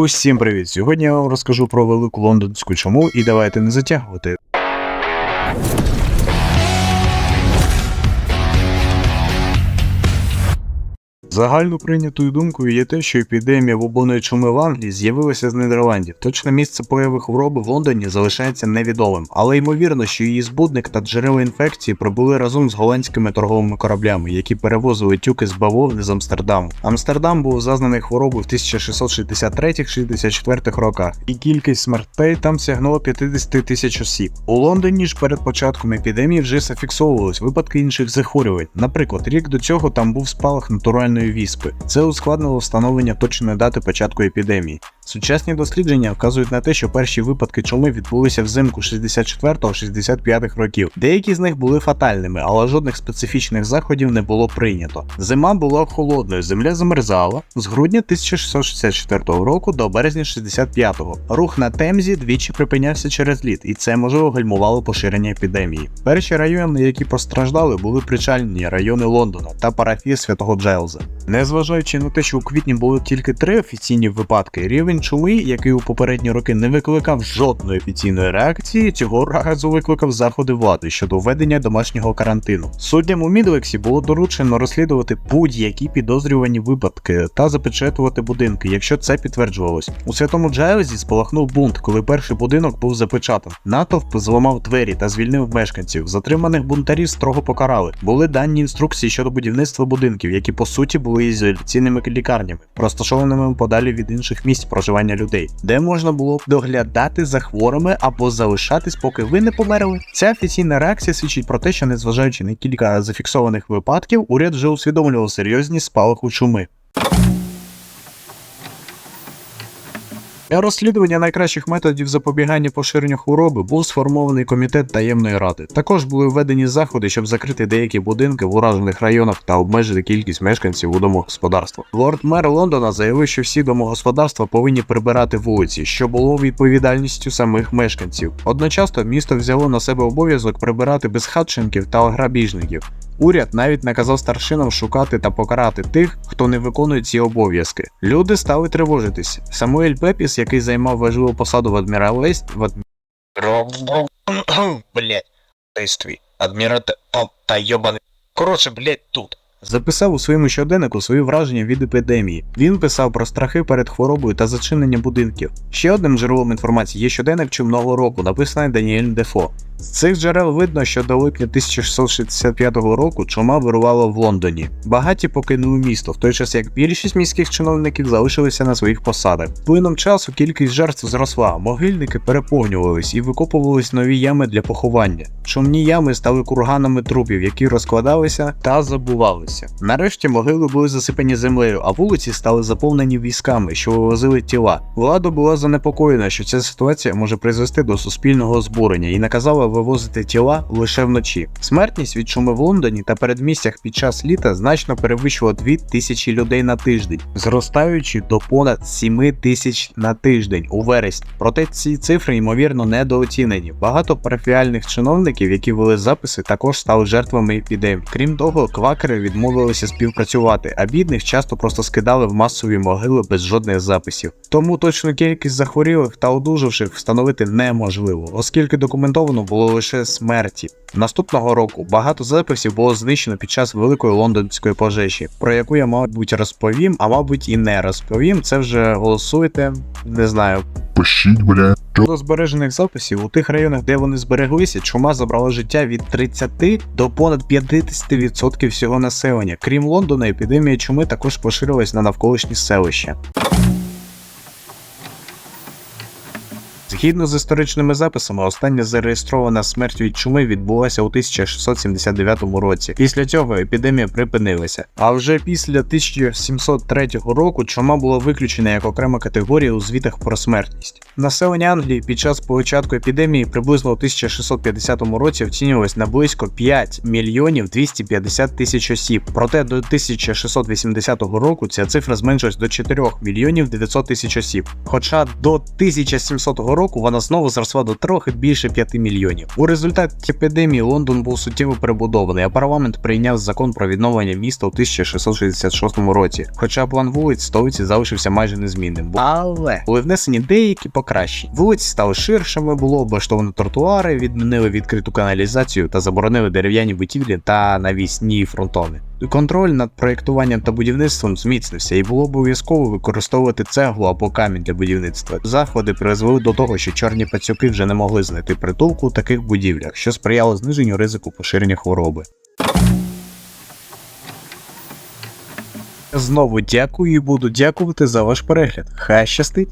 Усім привіт! Сьогодні я вам розкажу про велику лондонську чому і давайте не затягувати. Загально прийнятою думкою є те, що епідемія бубонної чуми в Англії з'явилася з Нідерландів. Точне місце появи хвороби в Лондоні залишається невідомим, але ймовірно, що її збудник та джерела інфекції прибули разом з голландськими торговими кораблями, які перевозили тюки з бавовни з Амстердаму. Амстердам був зазнаний хворобою в 1663-64 роках, і кількість смертей там сягнула 50 тисяч осіб. У Лондоні ж перед початком епідемії вже зафіксовувались випадки інших захворювань. Наприклад, рік до цього там був спалах натуральної віспи. Це ускладнило встановлення точної дати початку епідемії. Сучасні дослідження вказують на те, що перші випадки чуми відбулися взимку 64-65 років. Деякі з них були фатальними, але жодних специфічних заходів не було прийнято. Зима була холодною, земля замерзала з грудня 1664 року до березня 65-го. Рух на Темзі двічі припинявся через лід, і це можливо гальмувало поширення епідемії. Перші райони, які постраждали, були причальні райони Лондона та парафія святого Джайлза. Незважаючи на те, що у квітні було тільки три офіційні випадки, рівень чуми, який у попередні роки не викликав жодної офіційної реакції, цього разу викликав заходи влади щодо введення домашнього карантину. Суддям у Мідлексі було доручено розслідувати будь-які підозрювані випадки та запечатувати будинки, якщо це підтверджувалось. У святому Джайлзі спалахнув бунт, коли перший будинок був запечатан. Натовп зламав двері та звільнив мешканців. Затриманих бунтарів строго покарали. Були дані інструкції щодо будівництва будинків, які по суті були ізоляційними лікарнями, розташованими подалі від інших місць проживання людей, де можна було б доглядати за хворими або залишатись, поки ви не померли. Ця офіційна реакція свідчить про те, що незважаючи на кілька зафіксованих випадків, уряд вже усвідомлював серйозні спалаху чуми. Розслідування найкращих методів запобігання поширенню хвороби був сформований комітет таємної ради. Також були введені заходи, щоб закрити деякі будинки в уражених районах та обмежити кількість мешканців у домогосподарствах. Лорд-мер Лондона заявив, що всі домогосподарства повинні прибирати вулиці, що було відповідальністю самих мешканців. Одночасно місто взяло на себе обов'язок прибирати безхатченків та грабіжників. Уряд навіть наказав старшинам шукати та покарати тих, хто не виконує ці обов'язки. Люди стали тривожитись. Самуель Пепіс, який займав важливу посаду в адміралействі, в адмі... блять, действий. Адмірат та йобаний. Коротше, блять, тут. Записав у своєму щоденнику свої враження від епідемії. Він писав про страхи перед хворобою та зачинення будинків. Ще одним джерелом інформації є щоденник чумного року, написаний Даніель Дефо. З цих джерел видно, що до липня 1665 року чума вирувала в Лондоні. Багаті покинули місто, в той час як більшість міських чиновників залишилися на своїх посадах. Плином часу кількість жертв зросла, могильники переповнювались і викопувались нові ями для поховання. Чумні ями стали курганами трупів, які розкладалися та забувалися. Нарешті могили були засипані землею, а вулиці стали заповнені військами, що вивозили тіла. Влада була занепокоєна, що ця ситуація може призвести до суспільного збурення і наказала вивозити тіла лише вночі. Смертність від чуми в Лондоні та передмістях під час літа значно перевищувала 2 тисячі людей на тиждень, зростаючи до понад 7 тисяч на тиждень у вересні. Проте ці цифри ймовірно недооцінені. Багато парафіальних чиновників, які вели записи, також стали жертвами епідемії. Крім того, квакери відмовилися співпрацювати, а бідних часто просто скидали в масові могили без жодних записів. Тому точну кількість захворілих та одужавших встановити неможливо, оскільки документовано було лише смерті. Наступного року багато записів було знищено під час великої лондонської пожежі, про яку я, мабуть, розповім, а мабуть і не розповім. Це вже голосуйте, не знаю. Пишіть, бля. До збережених записів у тих районах, де вони збереглися, чума забрала життя від 30 до понад 50% всього населення. Крім Лондона, епідемія чуми також поширилась на навколишні селища. Згідно з історичними записами, остання зареєстрована смерть від чуми відбулася у 1679 році. Після цього епідемія припинилася. А вже після 1703 року чума була виключена як окрема категорія у звітах про смертність. Населення Англії під час початку епідемії приблизно у 1650 році оцінювалось на близько 5 мільйонів 250 тисяч осіб. Проте до 1680 року ця цифра зменшилась до 4 мільйонів 900 тисяч осіб. Хоча до 1700 року року вона знову зросла до трохи більше 5 мільйонів. У результаті епідемії Лондон був суттєво перебудований, а парламент прийняв закон про відновлення міста у 1666 році. Хоча план вулиць столиці залишився майже незмінним. Але були внесені деякі покращення. Вулиці стали ширшими, було облаштовано тротуари, відмінили відкриту каналізацію та заборонили дерев'яні будівлі та навісні фронтони. Контроль над проєктуванням та будівництвом зміцнився, і було обов'язково використовувати цеглу або камінь для будівництва. Заходи призвели до того, що чорні пацюки вже не могли знайти притулку у таких будівлях, що сприяло зниженню ризику поширення хвороби. Знову дякую і буду дякувати за ваш перегляд. Хай щастить!